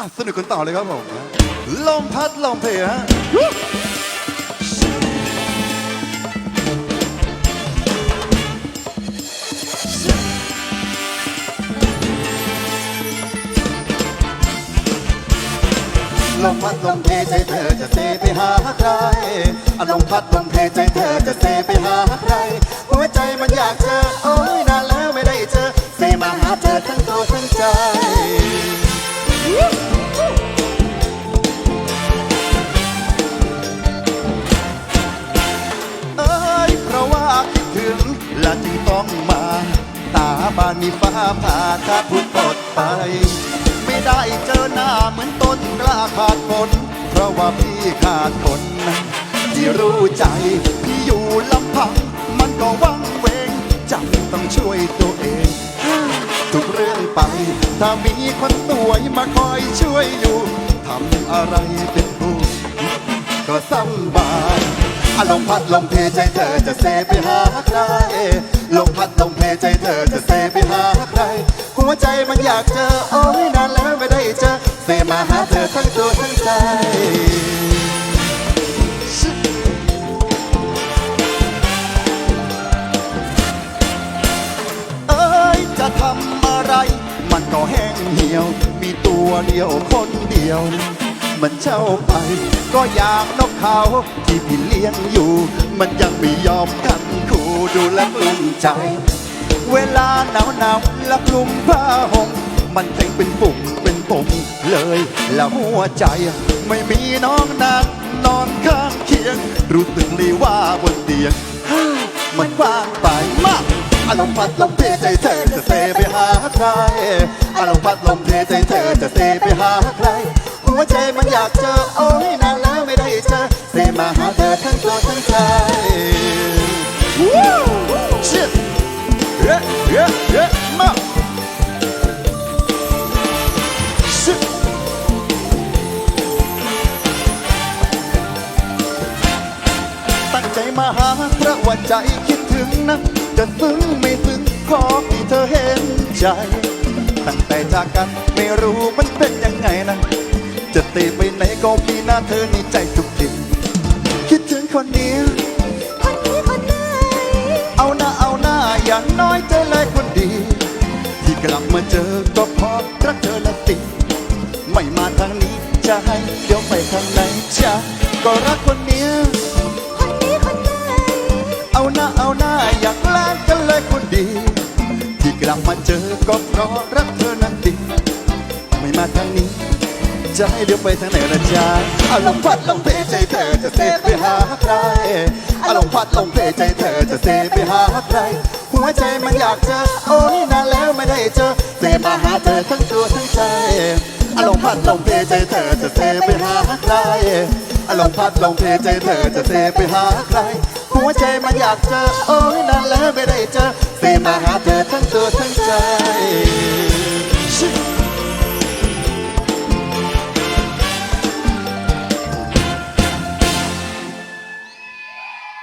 อะสนุกกันต่อเลยครับผมลมพัดลมเพลฮะลมพัดลมเพใจเธอจะเซไปหาใครอารมพัดลมเพใจเธอจะเซไปหาใครหัวใจมันอยากเจอโอ้ย องมาตาบานมีฟ้าผ่าถ้าพูดปลดไป ไม่ได้เจอหน้าเหมือนต้นกล้าขาดฝนเพราะว่าพี่ขาดคนที่รู้ใจ พี่อยู่ลำพัง มันก็วังเวงจำต้องช่วยตัวเอง ทุกเรื่องไป ถ้ามีคนสวยมาคอยช่วยอยู่ทำอะไรเป็นผู้ก็สบาย อารมพัดลมเพใจเธอจะเซไปหาใครลมพัดลมเพใจเธอจะเซไปหาใครหัวใจมันอยากเจอโอ้ยนานแล้วไม่ได้เจอเซมาหาเธอทั้งตัวทั้งใจเอ้ยจะทำอะไร มันก็แห้งเหี่ยว มีตัวเดียวคนเดียว มันเช่าไป ก็อยากนกเขาที่พี่เลี้ยงอยู่ มันยังไม่ยอมกันคู่ดูแลกลุ้มใจ เวลาหนาวหนาวๆลักลุ่มผ้าห่มมันเต็งเป็นปุ่มเป็นปุ่มเลยแล้วหัวใจ ไม่มีน้องนางนอนข้างเคียง รู้สึกเลยว่าบนเตียงมันว่างไปมากอารมณ์พัดลมเพใจเธอจะเซไปหาใครอารมณ์พัดลมเพใจเธอจะเซไปหาใคร หัวใจมันอยากเจอโอ้ยนานแล้วไม่ได้เจอเซมาหาเธอทั้งตัวทั้งใจวู้ชิดเย้เย้เย้มาชิดตั้งใจมาหาเพราะว่าใจคิดถึงนะจะซึ้งไม่ซึ้งขอให้เธอเห็นใจ ตั้งแต่จากกันไม่รู้มันเป็นยังไงนะ จะเตะไปไหนก็มีหน้าเธอในใจทุกทีคิดถึงคนนี้ คนนี้คนไหนเอาหน้าเอาหน้าอย่างน้อยเจอเลยคนดี ที่กลับมาเจอก็เพราะรักเธอละสิไม่มาทางนี้จะให้เดี๋ยวไปทางไหนจะก็รักคนเนี้ยคนนี้คนไหนเอาหน้าเอาหน้าอยากลากกันเลยคนดี ที่กลับมาเจอก็เพราะรักเธอนั้นดีไม่มาทางนี้จะ ให้เดี๋ยวไปทางไหนละจ๊ะอารมณ์พัดลมเพใจเธอจะเซไปหาใครอารมณ์พัดลมเพใจเธอจะเซไปหาใคร หัวใจมันอยากเจอโอ้ยนานแล้วไม่ได้เจอเซมาหาเธอทั้งตัวทั้งใจอารมณ์พัดลมเพใจเธอจะเซไปหาใครอารมณ์พัดลมเพใจเธอจะเซไปหาใคร หัวใจมันอยากเจอโอ้ยนานแล้วไม่ได้เจอเซมาหาเธอทั้งตัวทั้งใจ